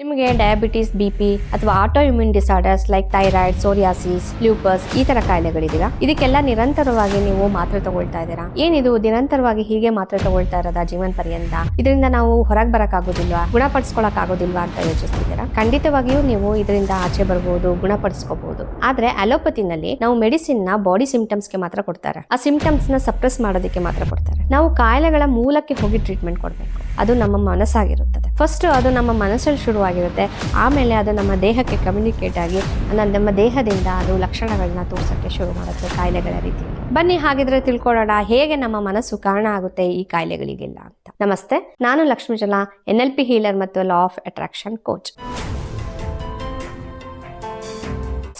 ನಿಮಗೆ diabetes B P ಅಥವಾ autoimmune disorders like thyroid psoriasis lupus ಈ ತರ ಕಾಯಿಲೆಗಳಿದೀರಾ ಇದಕ್ಕೆಲ್ಲ ನಿರಂತರವಾಗಿ ನೀವು ಮಾತ್ರೆ ತಗೊಳ್ತಾ ಇದ್ದೀರಾ? ಏನಿದು ನಿರಂತರವಾಗಿ ಹೀಗೆ ಮಾತ್ರೆ ತಗೊಳ್ತಾ ಇರೋದ ಜೀವನ ಪರ್ಯಂತ? ಇದರಿಂದ ನಾವು ಹೊರಗೆ ಬರಕ್ಕಾಗೋದಿಲ್ವಾ? ಗುಣಪಡಿಸ್ಕೊಳಕ್ ಆಗೋದಿಲ್ವಾ ಅಂತ ಯೋಚಿಸ್ತಿದ್ದೀರಾ? ಖಂಡಿತವಾಗಿಯೂ ನೀವು ಇದರಿಂದ ಆಚೆ ಬರಬಹುದು ಗುಣಪಡಿಸ್ಕೋಬಹುದು ಆದ್ರೆ ಅಲೋಪತಿನಲ್ಲಿ ನಾವು ಮೆಡಿಸಿನ್ನ ಬಾಡಿ ಸಿಂಪ್ಟಮ್ಸ್ಗೆ ಮಾತ್ರ ಕೊಡ್ತಾರೆ. ಆ ಸಿಂಪ್ಟಮ್ಸ್ನ ಸಪ್ರೆಸ್ ಮಾಡೋದಕ್ಕೆ ಮಾತ್ರ ಕೊಡ್ತಾರೆ. ನಾವು ಕಾಯಿಲೆಗಳ ಮೂಲಕ್ಕೆ ಹೋಗಿ ಟ್ರೀಟ್ಮೆಂಟ್ ಕೊಡಬೇಕು. ಅದು ನಮ್ಮ ಮನಸ್ಸಾಗಿರುತ್ತದೆ. ಫಸ್ಟ್ ಅದು ನಮ್ಮ ಮನಸ್ಸಲ್ಲಿ ಶುರುವಾಗಿರುತ್ತೆ ಆಮೇಲೆ ಅದು ನಮ್ಮ ದೇಹಕ್ಕೆ ಕಮ್ಯುನಿಕೇಟ್ ಆಗಿ ನಮ್ಮ ದೇಹದಿಂದ ಅದು ಲಕ್ಷಣಗಳನ್ನ ತೋರ್ಸೋಕ್ಕೆ ಶುರು ಮಾಡುತ್ತೆ ಕಾಯಿಲೆಗಳ ರೀತಿ. ಬನ್ನಿ, ಹಾಗಿದ್ರೆ ತಿಳ್ಕೊಳ್ಳೋಣ ಹೇಗೆ ನಮ್ಮ ಮನಸ್ಸು ಕಾರಣ ಆಗುತ್ತೆ ಈ ಕಾಯಿಲೆಗಳಿಗೆಲ್ಲ ಅಂತ. ನಮಸ್ತೆ, ನಾನು ಲಕ್ಷ್ಮೀಜಲ ಎನ್ ಎಲ್ ಪಿ ಹೀಲರ್ ಮತ್ತು ಲಾ ಆಫ್ ಅಟ್ರಾಕ್ಷನ್ ಕೋಚ್.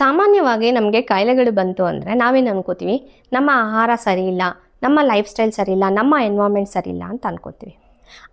ಸಾಮಾನ್ಯವಾಗಿ ನಮಗೆ ಕಾಯಿಲೆಗಳು ಬಂತು ಅಂದರೆ ನಾವೇನು ಅನ್ಕೋತೀವಿ? ನಮ್ಮ ಆಹಾರ ಸರಿ ಇಲ್ಲ, ನಮ್ಮ ಲೈಫ್ ಸ್ಟೈಲ್ ಸರಿ ಇಲ್ಲ, ನಮ್ಮ ಎನ್ವಾರ್ಮೆಂಟ್ ಸರಿ ಇಲ್ಲ ಅಂತ ಅನ್ಕೋತೀವಿ.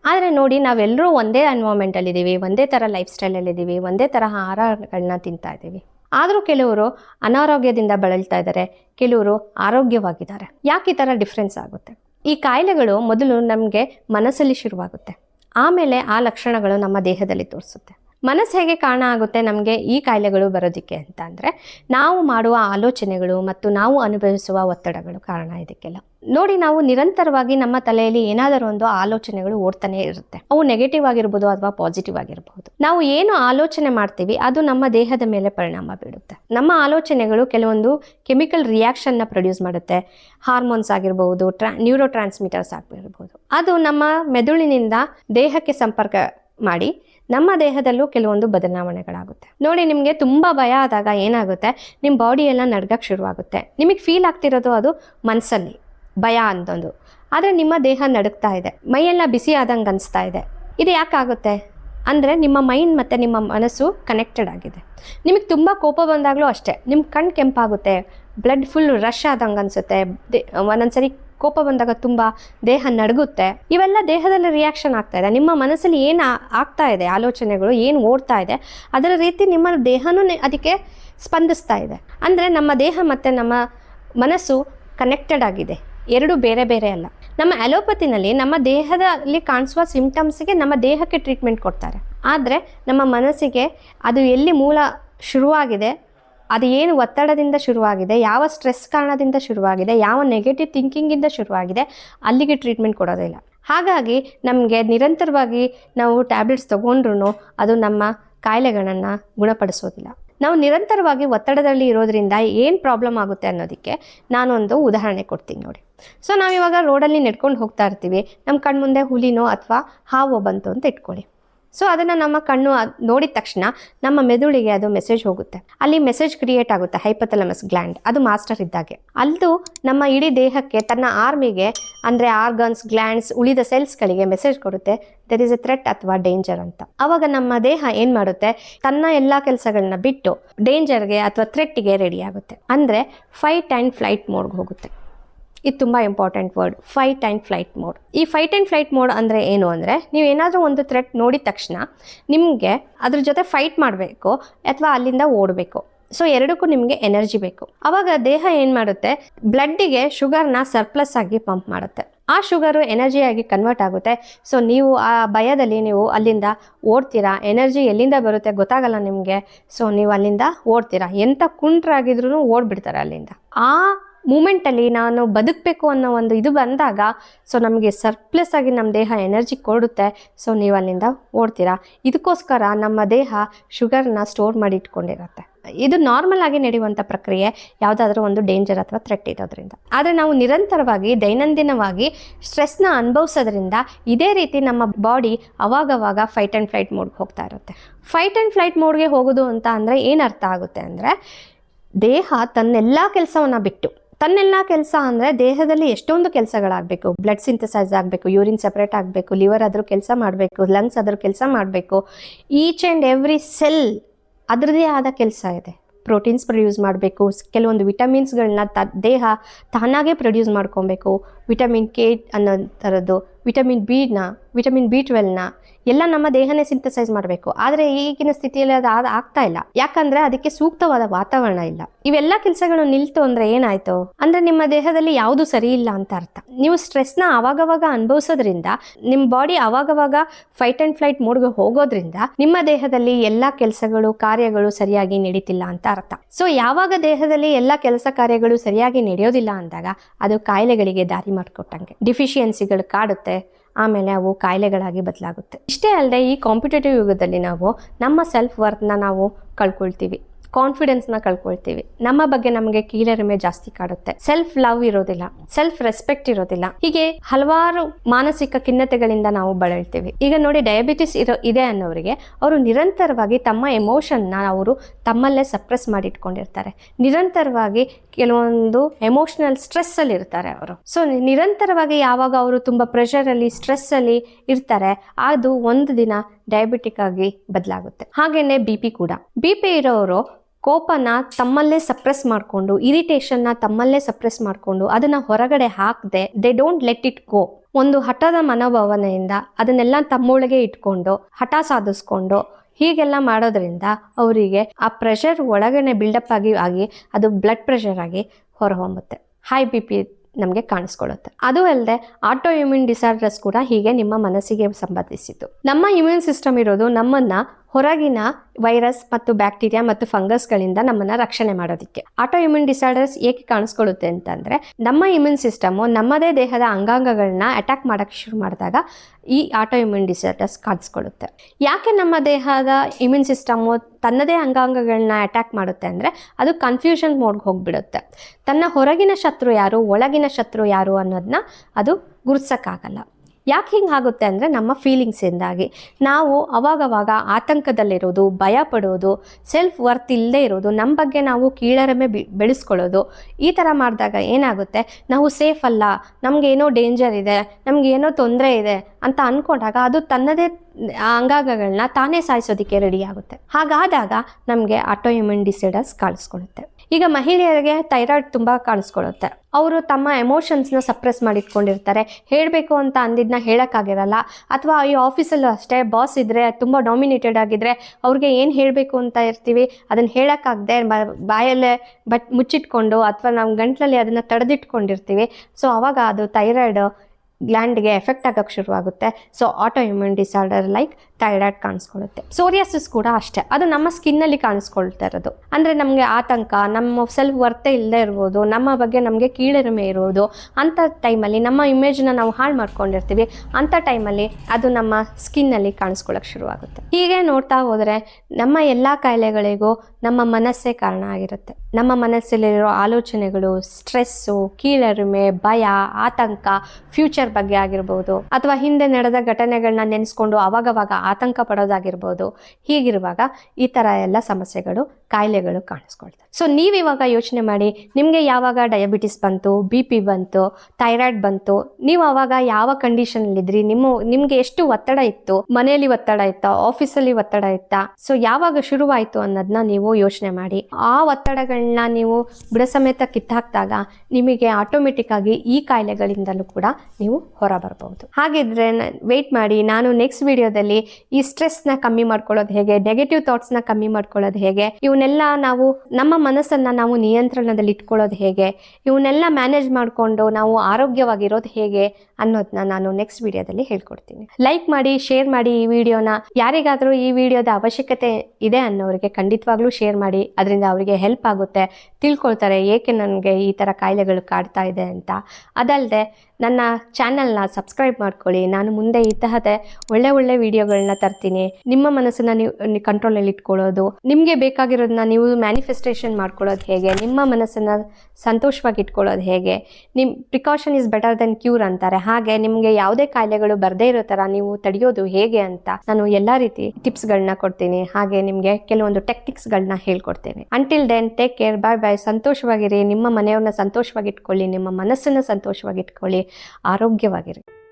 ಆದರೆ ನೋಡಿ, ನಾವೆಲ್ಲರೂ ಒಂದೇ ಎನ್ವಾಮೆಂಟಲ್ಲಿದ್ದೀವಿ ಒಂದೇ ಥರ ಲೈಫ್ ಸ್ಟೈಲಲ್ಲಿದ್ದೀವಿ ಒಂದೇ ಥರ ಆಹಾರಗಳನ್ನ ತಿಂತಾ ಇದ್ದೀವಿ ಆದರೂ ಕೆಲವರು ಅನಾರೋಗ್ಯದಿಂದ ಬಳಲ್ತಾ ಇದ್ದಾರೆ ಕೆಲವರು ಆರೋಗ್ಯವಾಗಿದ್ದಾರೆ. ಯಾಕೆ ಈ ಥರ ಡಿಫ್ರೆನ್ಸ್ ಆಗುತ್ತೆ? ಈ ಕಾಯಿಲೆಗಳು ಮೊದಲು ನಮಗೆ ಮನಸ್ಸಲ್ಲಿ ಶುರುವಾಗುತ್ತೆ. ಆಮೇಲೆ ಆ ಲಕ್ಷಣಗಳು ನಮ್ಮ ದೇಹದಲ್ಲಿ ತೋರಿಸುತ್ತೆ. ಮನಸ್ಸು ಹೇಗೆ ಕಾರಣ ಆಗುತ್ತೆ ನಮಗೆ ಈ ಕಾಯಿಲೆಗಳು ಬರೋದಕ್ಕೆ ಅಂತ ಅಂದರೆ ನಾವು ಮಾಡುವ ಆಲೋಚನೆಗಳು ಮತ್ತು ನಾವು ಅನುಭವಿಸುವ ಒತ್ತಡಗಳು ಕಾರಣ ಇದಕ್ಕೆಲ್ಲ. ನೋಡಿ ನಾವು ನಿರಂತರವಾಗಿ ನಮ್ಮ ತಲೆಯಲ್ಲಿ ಏನಾದರೂ ಒಂದು ಆಲೋಚನೆಗಳು ಓಡ್ತಾನೆ ಇರುತ್ತೆ. ಅವು ನೆಗೆಟಿವ್ ಆಗಿರ್ಬೋದು ಅಥವಾ ಪಾಸಿಟಿವ್ ಆಗಿರಬಹುದು ನಾವು ಏನು ಆಲೋಚನೆ ಮಾಡ್ತೀವಿ ಅದು ನಮ್ಮ ದೇಹದ ಮೇಲೆ ಪರಿಣಾಮ ಬೀಳುತ್ತೆ ನಮ್ಮ ಆಲೋಚನೆಗಳು ಕೆಲವೊಂದು ಕೆಮಿಕಲ್ ರಿಯಾಕ್ಷನ್ನ ಪ್ರೊಡ್ಯೂಸ್ ಮಾಡುತ್ತೆ. ಹಾರ್ಮೋನ್ಸ್ ಆಗಿರಬಹುದು ಟ್ರಾ ನ್ಯೂರೋ ಟ್ರಾನ್ಸ್ಮಿಟರ್ಸ್ ಆಗಿರ್ಬೋದು. ಅದು ನಮ್ಮ ಮೆದುಳಿನಿಂದ ದೇಹಕ್ಕೆ ಸಂಪರ್ಕ ಮಾಡಿ ನಮ್ಮ ದೇಹದಲ್ಲೂ ಕೆಲವೊಂದು ಬದಲಾವಣೆಗಳಾಗುತ್ತೆ. ನೋಡಿ, ನಿಮಗೆ ತುಂಬ ಭಯ ಆದಾಗ ಏನಾಗುತ್ತೆ? ನಿಮ್ಮ ಬಾಡಿ ಎಲ್ಲ ನಡ್ಗಕ್ಕೆ ಶುರುವಾಗುತ್ತೆ. ನಿಮಗೆ ಫೀಲ್ ಆಗ್ತಿರೋದು ಅದು ಮನಸ್ಸಲ್ಲಿ ಭಯ ಅಂತಂದು ಆದರೆ ನಿಮ್ಮ ದೇಹ ನಡುಗ್ತಾ ಇದೆ. ಮೈಯೆಲ್ಲ ಬಿಸಿ ಆದಂಗೆ ಅನಿಸ್ತಾ ಇದೆ. ಇದು ಯಾಕಾಗುತ್ತೆ ಅಂದರೆ ನಿಮ್ಮ ಮೈಂಡ್ ಮತ್ತು ನಿಮ್ಮ ಮನಸ್ಸು ಕನೆಕ್ಟೆಡ್ ಆಗಿದೆ. ನಿಮಗೆ ತುಂಬ ಕೋಪ ಬಂದಾಗಲೂ ಅಷ್ಟೇ. ನಿಮ್ಮ ಕಣ್ಣು ಕೆಂಪಾಗುತ್ತೆ. ಬ್ಲಡ್ ಫುಲ್ ರಶ್ ಆದಂಗೆ ಅನಿಸುತ್ತೆ. ಒಂದೊಂದ್ಸರಿ ಕೋಪ ಬಂದಾಗ ತುಂಬ ದೇಹ ನಡಗುತ್ತೆ. ಇವೆಲ್ಲ ದೇಹದಲ್ಲಿ ರಿಯಾಕ್ಷನ್ ಆಗ್ತಾ ಇದೆ. ನಿಮ್ಮ ಮನಸ್ಸಲ್ಲಿ ಏನು ಆಗ್ತಾ ಇದೆ? ಆಲೋಚನೆಗಳು ಏನು ಓಡ್ತಾ ಇದೆ? ಅದರ ರೀತಿ ನಿಮ್ಮ ದೇಹನೂ ಅದಕ್ಕೆ ಸ್ಪಂದಿಸ್ತಾ ಇದೆ. ಅಂದರೆ ನಮ್ಮ ದೇಹ ಮತ್ತು ನಮ್ಮ ಮನಸ್ಸು ಕನೆಕ್ಟೆಡ್ ಆಗಿದೆ. ಎರಡು ಬೇರೆ ಬೇರೆ ಅಲ್ಲ. ನಮ್ಮ ಅಲೋಪತಿನಲ್ಲಿ ನಮ್ಮ ದೇಹದಲ್ಲಿ ಕಾಣಿಸುವ ಸಿಂಪ್ಟಮ್ಸ್ಗೆ ನಮ್ಮ ದೇಹಕ್ಕೆ ಟ್ರೀಟ್ಮೆಂಟ್ ಕೊಡ್ತಾರೆ. ಆದರೆ ನಮ್ಮ ಮನಸ್ಸಿಗೆ ಅದು ಎಲ್ಲಿ ಮೂಲ ಶುರುವಾಗಿದೆ? ಅದು ಏನು ಒತ್ತಡದಿಂದ ಶುರುವಾಗಿದೆ, ಯಾವ ಸ್ಟ್ರೆಸ್ ಕಾರಣದಿಂದ ಶುರುವಾಗಿದೆ, ಯಾವ ನೆಗೆಟಿವ್ ಥಿಂಕಿಂಗಿಂದ ಶುರುವಾಗಿದೆ, ಅಲ್ಲಿಗೆ ಟ್ರೀಟ್ಮೆಂಟ್ ಕೊಡೋದಿಲ್ಲ ಹಾಗಾಗಿ ನಮಗೆ ನಿರಂತರವಾಗಿ ನಾವು ಟ್ಯಾಬ್ಲೆಟ್ಸ್ ತೊಗೊಂಡ್ರು ಅದು ನಮ್ಮ ಕಾಯಿಲೆಗಳನ್ನು ಗುಣಪಡಿಸೋದಿಲ್ಲ. ನಾವು ನಿರಂತರವಾಗಿ ಒತ್ತಡದಲ್ಲಿ ಇರೋದ್ರಿಂದ ಏನು ಪ್ರಾಬ್ಲಮ್ ಆಗುತ್ತೆ ಅನ್ನೋದಕ್ಕೆ ನಾನೊಂದು ಉದಾಹರಣೆ ಕೊಡ್ತೀನಿ ನೋಡಿ. ಸೊ ನಾವಿವಾಗ ರೋಡಲ್ಲಿ ನಡ್ಕೊಂಡು ಹೋಗ್ತಾ ಇರ್ತೀವಿ. ನಮ್ಮ ಕಣ್ಮುಂದೆ ಹುಲಿನೋ ಅಥವಾ ಹಾವೋ ಬಂತು ಅಂತ ಇಟ್ಕೊಳ್ಳಿ. ಸೊ ಅದನ್ನು ನಮ್ಮ ಕಣ್ಣು ನೋಡಿದ ತಕ್ಷಣ ನಮ್ಮ ಮೆದುಳಿಗೆ ಅದು ಮೆಸೇಜ್ ಹೋಗುತ್ತೆ. ಅಲ್ಲಿ ಮೆಸೇಜ್ ಕ್ರಿಯೇಟ್ ಆಗುತ್ತೆ ಹೈಪಥಲಮಸ್ ಗ್ಲ್ಯಾಂಡ್ ಅದು ಮಾಸ್ಟರ್ ಇದ್ದಾಗೆ. ಅಲ್ಲದು ನಮ್ಮ ಇಡೀ ದೇಹಕ್ಕೆ, ತನ್ನ ಆರ್ಮಿಗೆ ಅಂದರೆ ಆರ್ಗನ್ಸ್ ಗ್ಲ್ಯಾಂಡ್ಸ್ ಉಳಿದ ಸೆಲ್ಸ್ಗಳಿಗೆ ಮೆಸೇಜ್ ಕೊಡುತ್ತೆ ದೆರ್ ಇಸ್ ಎ ಥ್ರೆಟ್ ಅಥವಾ ಡೇಂಜರ್ ಅಂತ. ಅವಾಗ ನಮ್ಮ ದೇಹ ಏನು ಮಾಡುತ್ತೆ, ತನ್ನ ಎಲ್ಲ ಕೆಲಸಗಳನ್ನ ಬಿಟ್ಟು ಡೇಂಜರ್ಗೆ ಅಥವಾ ಥ್ರೆಟ್ಟಿಗೆ ರೆಡಿ ಆಗುತ್ತೆ. ಅಂದರೆ ಫೈಟ್ ಆ್ಯಂಡ್ ಫ್ಲೈಟ್ ಮೋಡ್ಗೆ ಹೋಗುತ್ತೆ. ಇದು ತುಂಬ important word fight and flight mode ಈ ಫೈಟ್ ಆ್ಯಂಡ್ ಫ್ಲೈಟ್ ಮೋಡ್ ಅಂದರೆ ಏನು ಅಂದರೆ, ನೀವು ಏನಾದರೂ ಒಂದು ಥ್ರೆಟ್ ನೋಡಿದ ತಕ್ಷಣ ನಿಮಗೆ ಅದ್ರ ಜೊತೆ ಫೈಟ್ ಮಾಡಬೇಕು ಅಥವಾ ಅಲ್ಲಿಂದ ಓಡಬೇಕು. ಸೊ ಎರಡಕ್ಕೂ ನಿಮಗೆ ಎನರ್ಜಿ ಬೇಕು. ಅವಾಗ ದೇಹ ಏನು ಮಾಡುತ್ತೆ? ಬ್ಲಡ್ಡಿಗೆ ಶುಗರ್ನ ಸರ್ಪ್ಲಸ್ ಆಗಿ ಪಂಪ್ ಮಾಡುತ್ತೆ. ಆ ಶುಗರು ಎನರ್ಜಿಯಾಗಿ ಕನ್ವರ್ಟ್ ಆಗುತ್ತೆ. ಸೊ ನೀವು ಆ ಭಯದಲ್ಲಿ ನೀವು ಅಲ್ಲಿಂದ ಓಡ್ತೀರಾ? ಎನರ್ಜಿ ಎಲ್ಲಿಂದ ಬರುತ್ತೆ ಗೊತ್ತಾಗಲ್ಲ ನಿಮಗೆ. ಸೊ ನೀವು ಅಲ್ಲಿಂದ ಓಡ್ತೀರಾ? ಎಂಥ ಕುಂಟ್ರಾಗಿದ್ರೂ ಓಡ್ಬಿಡ್ತಾರೆ ಅಲ್ಲಿಂದ. ಆ ಮೂಮೆಂಟಲ್ಲಿ ನಾನು ಬದುಕಬೇಕು ಅನ್ನೋ ಒಂದು ಇದು ಬಂದಾಗ, ಸೊ ನಮಗೆ ಸರ್ಪ್ಲಸ್ ಆಗಿ ನಮ್ಮ ದೇಹ ಎನರ್ಜಿ ಕೊಡುತ್ತೆ. ಸೊ ನೀವು ಅಲ್ಲಿಂದ ಓಡ್ತೀರಾ? ಇದಕ್ಕೋಸ್ಕರ ನಮ್ಮ ದೇಹ ಶುಗರ್ನ ಸ್ಟೋರ್ ಮಾಡಿ ಇಟ್ಕೊಂಡಿರುತ್ತೆ. ಇದು ನಾರ್ಮಲ್ ಆಗಿ ನಡೆಯುವಂಥ ಪ್ರಕ್ರಿಯೆ, ಯಾವುದಾದ್ರೂ ಒಂದು ಡೇಂಜರ್ ಅಥವಾ ಥ್ರೆಟ್ ಇರೋದ್ರಿಂದ. ಆದರೆ ನಾವು ನಿರಂತರವಾಗಿ, ದೈನಂದಿನವಾಗಿ ಸ್ಟ್ರೆಸ್ನ ಅನುಭವಿಸೋದ್ರಿಂದ ಇದೇ ರೀತಿ ನಮ್ಮ ಬಾಡಿ ಅವಾಗವಾಗ ಫೈಟ್ ಆ್ಯಂಡ್ ಫ್ಲೈಟ್ ಮೋಡ್ಗೆ ಹೋಗ್ತಾ ಇರುತ್ತೆ. ಫೈಟ್ ಆ್ಯಂಡ್ ಫ್ಲೈಟ್ ಮೋಡ್ಗೆ ಹೋಗೋದು ಅಂತ ಅಂದರೆ ಏನು ಅರ್ಥ ಆಗುತ್ತೆ ಅಂದರೆ, ದೇಹ ತನ್ನೆಲ್ಲ ಕೆಲಸವನ್ನು ಬಿಟ್ಟು ತನ್ನೆಲ್ಲ ಕೆಲಸ ಅಂದರೆ ದೇಹದಲ್ಲಿ ಎಷ್ಟೊಂದು ಕೆಲಸಗಳಾಗಬೇಕು. ಬ್ಲಡ್ ಸಿಂಥಸೈಸ್ ಆಗಬೇಕು ಯೂರಿನ್ ಸಪ್ರೇಟ್ ಆಗಬೇಕು ಲಿವರ್ ಆದರೂ ಕೆಲಸ ಮಾಡಬೇಕು ಲಂಗ್ಸ್ ಆದರೂ ಕೆಲಸ ಮಾಡಬೇಕು. ಈಚ್ ಆ್ಯಂಡ್ ಎವ್ರಿ ಸೆಲ್ ಅದರದೇ ಆದ ಕೆಲಸ ಇದೆ. ಪ್ರೋಟೀನ್ಸ್ ಪ್ರೊಡ್ಯೂಸ್ ಮಾಡಬೇಕು, ಕೆಲವೊಂದು ವಿಟಮಿನ್ಸ್ಗಳನ್ನ ತ ದೇಹ ತಾನಾಗೇ ಪ್ರೊಡ್ಯೂಸ್ ಮಾಡ್ಕೊಬೇಕು. ವಿಟಮಿನ್ ಕೆ ಅನ್ನೋ ಥರದ್ದು. ವಿಟಮಿನ್ ಬಿನ ವಿಟಮಿನ್ ಬಿ ಟ್ವೆಲ್ನ ಎಲ್ಲ ನಮ್ಮ ದೇಹನೇ ಸಿಂಥಸೈಸ್ ಮಾಡಬೇಕು. ಆದರೆ ಈಗಿನ ಸ್ಥಿತಿಯಲ್ಲಿ ಅದು ಅದು ಆಗ್ತಾ ಇಲ್ಲ. ಯಾಕಂದ್ರೆ ಅದಕ್ಕೆ ಸೂಕ್ತವಾದ ವಾತಾವರಣ ಇಲ್ಲ. ಇವೆಲ್ಲ ಕೆಲಸಗಳು ನಿಲ್ತು ಅಂದ್ರೆ ಏನಾಯ್ತು? ಅಂದ್ರೆ ನಿಮ್ಮ ದೇಹದಲ್ಲಿ ಯಾವುದು ಸರಿ ಇಲ್ಲ ಅಂತ ಅರ್ಥ. ನೀವು ಸ್ಟ್ರೆಸ್ನ ಅವಾಗವಾಗ ಅನುಭವಿಸೋದ್ರಿಂದ ನಿಮ್ಮ ಬಾಡಿ ಅವಾಗವಾಗ ಫೈಟ್ ಅಂಡ್ ಫ್ಲೈಟ್ ಮೂಡ್ಗೆ ಹೋಗೋದ್ರಿಂದ, ನಿಮ್ಮ ದೇಹದಲ್ಲಿ ಎಲ್ಲ ಕೆಲಸಗಳು, ಕಾರ್ಯಗಳು ಸರಿಯಾಗಿ ನಡೀತಿಲ್ಲ ಅಂತ ಅರ್ಥ. ಸೊ ಯಾವಾಗ ದೇಹದಲ್ಲಿ ಎಲ್ಲ ಕೆಲಸ ಕಾರ್ಯಗಳು ಸರಿಯಾಗಿ ನಡೆಯೋದಿಲ್ಲ ಅಂದಾಗ, ಅದು ಕಾಯಿಲೆಗಳಿಗೆ ದಾರಿ ಮಾಡಿಕೊಟ್ಟಂಗೆ. ಡಿಫಿಷಿಯನ್ಸಿಗಳು ಕಾಡುತ್ತೆ. ಆಮೇಲೆ ಅವು ಕಾಯಿಲೆಗಳಾಗಿ ಬದಲಾಗುತ್ತೆ. ಇಷ್ಟೇ ಅಲ್ಲದೆ ಈ ಕಾಂಪಿಟೇಟಿವ್ ಯುಗದಲ್ಲಿ ನಾವು ನಮ್ಮ ಸೆಲ್ಫ್ ವರ್ತ್ನ ನಾವು ಕಳ್ಕೊಳ್ತೀವಿ. ಕಾನ್ಫಿಡೆನ್ಸ್ನ ಕಳ್ಕೊಳ್ತೀವಿ. ನಮ್ಮ ಬಗ್ಗೆ ನಮಗೆ ಕೀಳರಿಮೆ ಜಾಸ್ತಿ ಕಾಡುತ್ತೆ. ಸೆಲ್ಫ್ ಲವ್ ಇರೋದಿಲ್ಲ. ಸೆಲ್ಫ್ ರೆಸ್ಪೆಕ್ಟ್ ಇರೋದಿಲ್ಲ. ಹೀಗೆ ಹಲವಾರು ಮಾನಸಿಕ ಖಿನ್ನತೆಗಳಿಂದ ನಾವು ಬಳಲ್ತೀವಿ. ಈಗ ನೋಡಿ ಡಯಾಬಿಟಿಸ್ ಇರೋ ಇದೆ ಅನ್ನೋರಿಗೆ ಅವರು ನಿರಂತರವಾಗಿ ತಮ್ಮ ಎಮೋಷನ್ನ ಅವರು ತಮ್ಮಲ್ಲೇ ಸಪ್ರೆಸ್ ಮಾಡಿ ಇಟ್ಕೊಂಡಿರ್ತಾರೆ ನಿರಂತರವಾಗಿ ಕೆಲವೊಂದು ಎಮೋಷನಲ್ ಸ್ಟ್ರೆಸ್ ಅಲ್ಲಿ ಇರ್ತಾರೆ ಅವರು. ಸೊ ನಿರಂತರವಾಗಿ ಯಾವಾಗ ಅವರು ತುಂಬಾ ಪ್ರೆಷರ್ ಅಲ್ಲಿ ಸ್ಟ್ರೆಸ್ ಅಲ್ಲಿ ಇರ್ತಾರೆ, ಅದು ಒಂದು ದಿನ ಡಯಾಬಿಟಿಕ್ ಆಗಿ ಬದಲಾಗುತ್ತೆ. ಹಾಗೇನೆ ಬಿ ಪಿ ಕೂಡ. ಬಿ ಪಿ ಇರೋರು ಕೋಪನ ತಮ್ಮಲ್ಲೇ ಸಪ್ರೆಸ್ ಮಾಡಿಕೊಂಡು ಇರಿಟೇಷನ್ನ ತಮ್ಮಲ್ಲೇ ಸಪ್ರೆಸ್ ಮಾಡಿಕೊಂಡು ಅದನ್ನು ಹೊರಗಡೆ ಹಾಕದೆ they don't let it go ಒಂದು ಹಠದ ಮನೋಭಾವನೆಯಿಂದ ಅದನ್ನೆಲ್ಲ ತಮ್ಮೊಳಗೆ ಇಟ್ಕೊಂಡು ಹಠ ಸಾಧಿಸ್ಕೊಂಡು ಹೀಗೆಲ್ಲ ಮಾಡೋದ್ರಿಂದ ಅವರಿಗೆ ಆ ಪ್ರೆಷರ್ ಒಳಗಡೆ ಬಿಲ್ಡಪ್ ಆಗಿ ಆಗಿ ಅದು ಬ್ಲಡ್ ಪ್ರೆಷರ್ ಆಗಿ ಹೊರಹೊಮ್ಮುತ್ತೆ. ಹೈ ಬಿ ಪಿ ನಮಗೆ ಕಾಣಿಸ್ಕೊಳ್ಳುತ್ತೆ. ಅದು ಅಲ್ಲದೆ ಆಟೋ ಇಮ್ಯೂನ್ ಡಿಸಾರ್ಡರ್ಸ್ ಕೂಡ ಹೀಗೆ ನಿಮ್ಮ ಮನಸ್ಸಿಗೆ ಸಂಬಂಧಿಸಿದ್ದು. ನಮ್ಮ ಇಮ್ಯೂನ್ ಸಿಸ್ಟಮ್ ಇರೋದು ನಮ್ಮನ್ನ ಹೊರಗಿನ ವೈರಸ್ ಮತ್ತು ಬ್ಯಾಕ್ಟೀರಿಯಾ ಮತ್ತು ಫಂಗಸ್ಗಳಿಂದ ನಮ್ಮನ್ನ ರಕ್ಷಣೆ ಮಾಡೋದಕ್ಕೆ. ಆಟೋ ಇಮ್ಯೂನ್ ಡಿಸಾರ್ಡರ್ಸ್ ಏಕೆ ಕಾಣಿಸ್ಕೊಳ್ಳುತ್ತೆ ಅಂತಂದ್ರೆ, ನಮ್ಮ ಇಮ್ಯೂನ್ ಸಿಸ್ಟಮು ನಮ್ಮದೇ ದೇಹದ ಅಂಗಾಂಗಗಳನ್ನ ಅಟ್ಯಾಕ್ ಮಾಡಕ್ಕೆ ಶುರು ಮಾಡಿದಾಗ ಈ ಆಟೋ ಇಮ್ಯೂನ್ ಡಿಸಾರ್ಡರ್ಸ್ ಕಾಣಿಸ್ಕೊಳ್ಳುತ್ತೆ. ಯಾಕೆ ನಮ್ಮ ದೇಹದ ಇಮ್ಯೂನ್ ಸಿಸ್ಟಮು ತನ್ನದೇ ಅಂಗಾಂಗಗಳನ್ನ ಅಟ್ಯಾಕ್ ಮಾಡುತ್ತೆ ಅಂದರೆ, ಅದು ಕನ್ಫ್ಯೂಷನ್ ಮೋಡ್ಗೆ ಹೋಗ್ಬಿಡುತ್ತೆ. ತನ್ನ ಹೊರಗಿನ ಶತ್ರು ಯಾರು, ಒಳಗಿನ ಶತ್ರು ಯಾರು ಅನ್ನೋದನ್ನ ಅದು ಗುರುತಿಸೋಕ್ಕಾಗಲ್ಲ. ಯಾಕೆ ಹಿಂಗಾಗುತ್ತೆ ಅಂದರೆ ನಮ್ಮ ಫೀಲಿಂಗ್ಸಿಂದಾಗಿ ನಾವು ಅವಾಗವಾಗ ಆತಂಕದಲ್ಲಿರೋದು ಭಯ ಪಡೋದು ಸೆಲ್ಫ್ ವರ್ತ್ ಇಲ್ಲದೆ ಇರೋದು ನಮ್ಮ ಬಗ್ಗೆ ನಾವು ಕೀಳರಮೆ ಬಿ ಬೆಳೆಸ್ಕೊಳ್ಳೋದು, ಈ ಥರ ಮಾಡಿದಾಗ ಏನಾಗುತ್ತೆ? ನಾವು ಸೇಫ್ ಅಲ್ಲ ನಮಗೇನೋ ಡೇಂಜರ್ ಇದೆ ನಮಗೇನೋ ತೊಂದರೆ ಇದೆ ಅಂತ ಅಂದ್ಕೊಂಡಾಗ ಅದು ತನ್ನದೇ ಅಂಗಾಂಗಗಳನ್ನ ತಾನೇ ಸಾಯಿಸೋದಕ್ಕೆ ರೆಡಿ ಆಗುತ್ತೆ. ಹಾಗಾದಾಗ ನಮಗೆ ಆಟೋ ಇಮ್ಯೂನ್ ಡಿಸೀಡರ್ಸ್ ಈಗ ಮಹಿಳೆಯರಿಗೆ ಥೈರಾಯ್ಡ್ ತುಂಬ ಕಾಣಿಸ್ಕೊಳ್ಳುತ್ತೆ. ಅವರು ತಮ್ಮ ಎಮೋಷನ್ಸ್ನ ಸಪ್ರೆಸ್ ಮಾಡಿಟ್ಕೊಂಡಿರ್ತಾರೆ. ಹೇಳಬೇಕು ಅಂತ ಅಂದಿದ್ದನ್ನ ಹೇಳೋಕ್ಕಾಗಿರಲ್ಲ. ಅಥವಾ ಈ ಆಫೀಸಲ್ಲೂ ಅಷ್ಟೇ ಬಾಸ್ ಇದ್ದರೆ ತುಂಬ ಡಾಮಿನೇಟೆಡ್ ಆಗಿದ್ರೆ ಅವ್ರಿಗೆ ಏನು ಹೇಳಬೇಕು ಅಂತ ಇರ್ತೀವಿ ಅದನ್ನು ಹೇಳೋಕ್ಕಾಗದೆ ಬಾಯಲ್ಲೇ ಬಟ್ ಮುಚ್ಚಿಟ್ಕೊಂಡು ಅಥವಾ ನಮ್ಮ ಗಂಟ್ಲಲ್ಲಿ ಅದನ್ನು ತಡೆದಿಟ್ಕೊಂಡಿರ್ತೀವಿ. ಸೊ ಅವಾಗ ಅದು ಥೈರಾಯ್ಡ್ ಗ್ಲ್ಯಾಂಡ್ಗೆ ಎಫೆಕ್ಟ್ ಆಗೋಕ್ಕೆ ಶುರುವಾಗುತ್ತೆ. So autoimmune disorder like thyroid ಕಾಣಿಸ್ಕೊಳ್ಳುತ್ತೆ. Psoriasis ಕೂಡ ಅಷ್ಟೇ. ಅದು ನಮ್ಮ ಸ್ಕಿನ್ನಲ್ಲಿ ಕಾಣಿಸ್ಕೊಳ್ತಾ ಇರೋದು. ಅಂದರೆ ನಮಗೆ ಆತಂಕ, ನಮ್ಮ ಸೆಲ್ಫ್ ವರ್ತೆ ಇಲ್ಲದೆ ಇರ್ಬೋದು, ನಮ್ಮ ಬಗ್ಗೆ ನಮಗೆ ಕೀಳರಿಮೆ ಇರೋದು ಅಂಥ ಟೈಮಲ್ಲಿ ನಮ್ಮ ಇಮೇಜ್ನ ನಾವು ಹಾಳು ಮಾಡ್ಕೊಂಡಿರ್ತೀವಿ ಅಂಥ ಟೈಮಲ್ಲಿ ಅದು ನಮ್ಮ ಸ್ಕಿನ್ನಲ್ಲಿ ಕಾಣಿಸ್ಕೊಳ್ಳೋಕೆ ಶುರುವಾಗುತ್ತೆ. ಹೀಗೆ ನೋಡ್ತಾ ಹೋದರೆ ನಮ್ಮ ಎಲ್ಲ ಕಾಯಿಲೆಗಳಿಗೂ ನಮ್ಮ ಮನಸ್ಸೇ ಕಾರಣ ಆಗಿರುತ್ತೆ. ನಮ್ಮ ಮನಸ್ಸಲ್ಲಿರೋ ಆಲೋಚನೆಗಳು, ಸ್ಟ್ರೆಸ್ಸು, ಕೀಳರಿಮೆ, ಭಯ, ಆತಂಕ, ಫ್ಯೂಚರ್ ಬಗ್ಗೆ ಆಗಿರ್ಬೋದು, ಅಥವಾ ಹಿಂದೆ ನಡೆದ ಘಟನೆಗಳನ್ನ ನೆನೆಸ್ಕೊಂಡು ಅವಾಗವಾಗ ಆತಂಕ ಪಡೋದಾಗಿರ್ಬೋದು, ಹೀಗಿರುವಾಗ ಈ ಥರ ಎಲ್ಲ ಸಮಸ್ಯೆಗಳು, ಕಾಯಿಲೆಗಳು ಕಾಣಿಸ್ಕೊಳ್ತವೆ. ಸೊ ನೀವಿವಾಗ ಯೋಚನೆ ಮಾಡಿ, ನಿಮಗೆ ಯಾವಾಗ ಡಯಾಬಿಟಿಸ್ ಬಂತು ಬಿ ಪಿ ಬಂತು ಥೈರಾಯ್ಡ್ ಬಂತು, ನೀವು ಅವಾಗ ಯಾವ ಕಂಡೀಷನಲ್ಲಿದ್ರಿ ನಿಮ್ಮ, ನಿಮಗೆ ಎಷ್ಟು ಒತ್ತಡ ಇತ್ತು, ಮನೆಯಲ್ಲಿ ಒತ್ತಡ ಇತ್ತಾ ಆಫೀಸಲ್ಲಿ ಒತ್ತಡ ಇತ್ತಾ ಸೊ ಯಾವಾಗ ಶುರುವಾಯಿತು ಅನ್ನೋದನ್ನ ನೀವು ಯೋಚನೆ ಮಾಡಿ. ಆ ಒತ್ತಡಗಳನ್ನ ನೀವು ಬುಡ ಸಮೇತ ಕಿತ್ತಾಕ್ದಾಗ ನಿಮಗೆ ಆಟೋಮೆಟಿಕ್ಕಾಗಿ ಈ ಕಾಯಿಲೆಗಳಿಂದಲೂ ಕೂಡ ನೀವು ಹೊರ ಬರ್ಬೋದು ಹಾಗಿದ್ರೆ ವೆಯ್ಟ್ ಮಾಡಿ, ನಾನು ನೆಕ್ಸ್ಟ್ ವಿಡಿಯೋದಲ್ಲಿ ಈ ಸ್ಟ್ರೆಸ್ನ ಕಮ್ಮಿ ಮಾಡ್ಕೊಳ್ಳೋದು ಹೇಗೆ ನೆಗೆಟಿವ್ ಥಾಟ್ಸ್ನ ಕಮ್ಮಿ ಮಾಡ್ಕೊಳ್ಳೋದು ಹೇಗೆ, ಇವನ್ನೆಲ್ಲ ನಾವು ನಮ್ಮ ಮನಸ್ಸನ್ನು ನಾವು ನಿಯಂತ್ರಣದಲ್ಲಿ ಇಟ್ಕೊಳ್ಳೋದು ಹೇಗೆ, ಇವನ್ನೆಲ್ಲ ಮ್ಯಾನೇಜ್ ಮಾಡಿಕೊಂಡು ನಾವು ಆರೋಗ್ಯವಾಗಿರೋದು ಹೇಗೆ ಅನ್ನೋದನ್ನ ನಾನು ನೆಕ್ಸ್ಟ್ ವಿಡಿಯೋದಲ್ಲಿ ಹೇಳ್ಕೊಡ್ತೀನಿ. ಲೈಕ್ ಮಾಡಿ ಶೇರ್ ಮಾಡಿ ಈ ವಿಡಿಯೋನ ಯಾರಿಗಾದರೂ ಈ ವಿಡಿಯೋದ ಅವಶ್ಯಕತೆ ಇದೆ ಅನ್ನೋರಿಗೆ ಖಂಡಿತವಾಗ್ಲೂ ಶೇರ್ ಮಾಡಿ, ಅದರಿಂದ ಅವರಿಗೆ ಹೆಲ್ಪ್ ಆಗುತ್ತೆ. ತಿಳ್ಕೊಳ್ತಾರೆ, ಏಕೆ ನನಗೆ ಈ ಥರ ಕಾಯಿಲೆಗಳು ಕಾಡ್ತಾ ಇದೆ ಅಂತ. ಅದಲ್ಲದೆ ನನ್ನ ಚಾನಲ್ನ ಸಬ್ಸ್ಕ್ರೈಬ್ ಮಾಡ್ಕೊಳ್ಳಿ. ನಾನು ಮುಂದೆ ಈ ಒಳ್ಳೆ ಒಳ್ಳೆ ವಿಡಿಯೋಗಳನ್ನ ತರ್ತೀನಿ. ನಿಮ್ಮ ಮನಸ್ಸನ್ನು ನೀವು ಕಂಟ್ರೋಲಲ್ಲಿ ಇಟ್ಕೊಳ್ಳೋದು. ನಿಮಗೆ ಬೇಕಾಗಿರೋದನ್ನ ನೀವು ಮ್ಯಾನಿಫೆಸ್ಟೇಷನ್ ಮಾಡ್ಕೊಳ್ಳೋದು ಹೇಗೆ? ನಿಮ್ಮ ಮನಸ್ಸನ್ನು ಸಂತೋಷವಾಗಿ ಇಟ್ಕೊಳ್ಳೋದು ಹೇಗೆ? ನಿಮ್ಮ precaution is better than cure ಅಂತಾರೆ. ಹಾಗೆ ನಿಮಗೆ ಯಾವುದೇ ಕಾಯಿಲೆಗಳು ಬರದೇ ಇರೋ ಥರ ನೀವು ತಡೆಯೋದು ಹೇಗೆ ಅಂತ ನಾನು ಎಲ್ಲ ರೀತಿ ಟಿಪ್ಸ್ಗಳನ್ನ ಕೊಡ್ತೀನಿ. ಹಾಗೆ ನಿಮಗೆ ಕೆಲವೊಂದು ಟೆಕ್ನಿಕ್ಸ್ಗಳನ್ನ ಹೇಳ್ಕೊಡ್ತೇನೆ. Until then take care bye bye. ಸಂತೋಷವಾಗಿರಿ. ನಿಮ್ಮ ಮನೆಯವ್ರನ್ನ ಸಂತೋಷವಾಗಿ ಇಟ್ಕೊಳ್ಳಿ ನಿಮ್ಮ ಮನಸ್ಸನ್ನು ಸಂತೋಷವಾಗಿ ಇಟ್ಕೊಳ್ಳಿ ಆರೋಗ್ಯವಾಗಿರಿ.